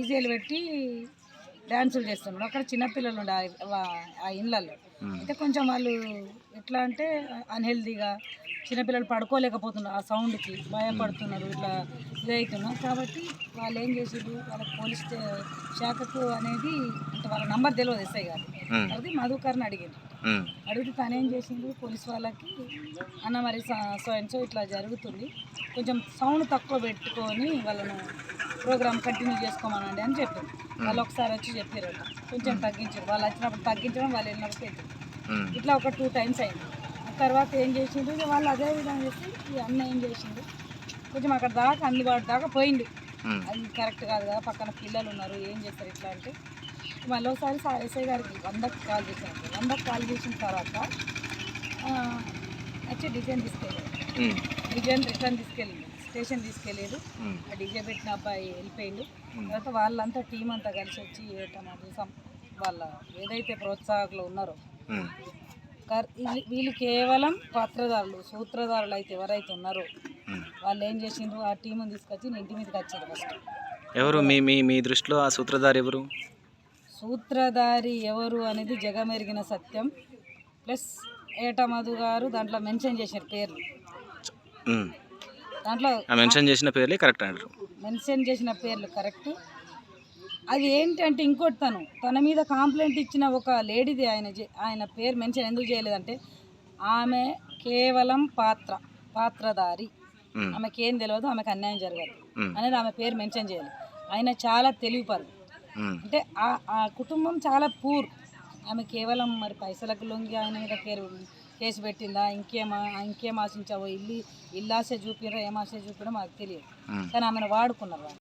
డీజేలు పెట్టి డ్యాన్సులు చేస్తున్నారు అక్కడ చిన్నపిల్లలు ఉండే ఆ- ఇళ్ళల్లో. అయితే కొంచెం వాళ్ళు ఎట్లా అంటే అన్హెల్దీగా చిన్నపిల్లలు పడుకోలేకపోతున్నారు. ఆ సౌండ్కి భయపడుతున్నారు ఇట్లా ఇదవుతున్నారు కాబట్టి వాళ్ళు ఏం చేసారు వాళ్ళ పోలీస్ శాఖకు అనేది అంటే వాళ్ళ నంబర్ తెలియదు ఎస్ఐ గారు. అది మధుకర్ని అడిగింది అడిగితే తను ఏం చేసిండు? పోలీస్ వాళ్ళకి అన్న మరి సో ఇట్లా జరుగుతుంది. కొంచెం సౌండ్ తక్కువ పెట్టుకొని వాళ్ళను ప్రోగ్రామ్ కంటిన్యూ చేసుకోమనండి అని చెప్పింది వాళ్ళు ఒకసారి వచ్చి చెప్పారు కొంచెం తగ్గించారు. వాళ్ళు వచ్చినప్పుడు తగ్గించడం వాళ్ళు వెళ్ళినప్పుడు పెట్టారు. ఇట్లా ఒక టూ టైమ్స్ అయింది. ఆ తర్వాత ఏం చేసిండు? వాళ్ళు అదే విధంగా చేసి ఈ అన్న ఏం చేసిండు? కొంచెం అక్కడ దాకా అందుబాటు దాకా పోయిండు. అది కరెక్ట్ కాదు కదా పక్కన పిల్లలు ఉన్నారు ఏం చేస్తారు ఇట్లా అంటే. సా- ఎస్ఐ గారికి వందకి కాల్ చేశాను. వందకి కాల్ చేసిన తర్వాత వచ్చి డిజైన్ తీసుకెళ్ళాడు. డిజైన్ రిటర్న్ తీసుకెళ్ళింది స్టేషన్ తీసుకెళ్ళాడు. ఆ డీజే పెట్టిన అబ్బాయి వెళ్ళిపోయిండు. తర్వాత వాళ్ళంతా టీం అంతా కలిసి వచ్చి ఏటమా సం- వాళ్ళ ఏదైతే ప్రోత్సాహకులు ఉన్నారో వీళ్ళు- కేవలం పాత్రదారులు సూత్రధారులు అయితే ఎవరైతే ఉన్నారో వాళ్ళు ఏం చేసిండ్రు? ఆ టీంని తీసుకొచ్చి నేను ఇంటి మీదకి వచ్చారు ఫస్ట్ ఎవరు? మీ మీ మీ దృష్టిలో ఆ సూత్రధారి ఎవరు? సూత్రధారి ఎవరు అనేది జగమెరిగిన సత్యం ప్లస్ ఏటమధు గారు దాంట్లో మెన్షన్ చేశారు పేర్లు. దాంట్లో మెన్షన్ చేసిన పేర్లే కరెక్ట్ అంటారు మెన్షన్ చేసిన పేర్లు కరెక్ట్ అది ఏంటంటే ఇంకోటి తను తన మీద కాంప్లైంట్ ఇచ్చిన ఒక లేడీది ఆయన ఆయన పేరు మెన్షన్ ఎందుకు చేయలేదంటే ఆమె కేవలం పాత్ర పాత్రధారి. ఆమెకి ఏం తెలియదు ఆమెకు అన్యాయం జరగదు. అనేది ఆమె పేరు మెన్షన్ చేయాలి ఆయన చాలా తెలివిపరు. అంటే ఆ ఆ కుటుంబం చాలా పూర్. ఆమె కేవలం మరి పైసలకు లొంగి ఆయన మీద కేరు కేసు పెట్టిందా ఇంకేమా ఇంకేం ఆశించావో ఇల్లు ఇల్లాసే చూపిరా ఏం ఆశ చూపిరా మాకు తెలియదు. కానీ ఆమెను వాడుకున్నారు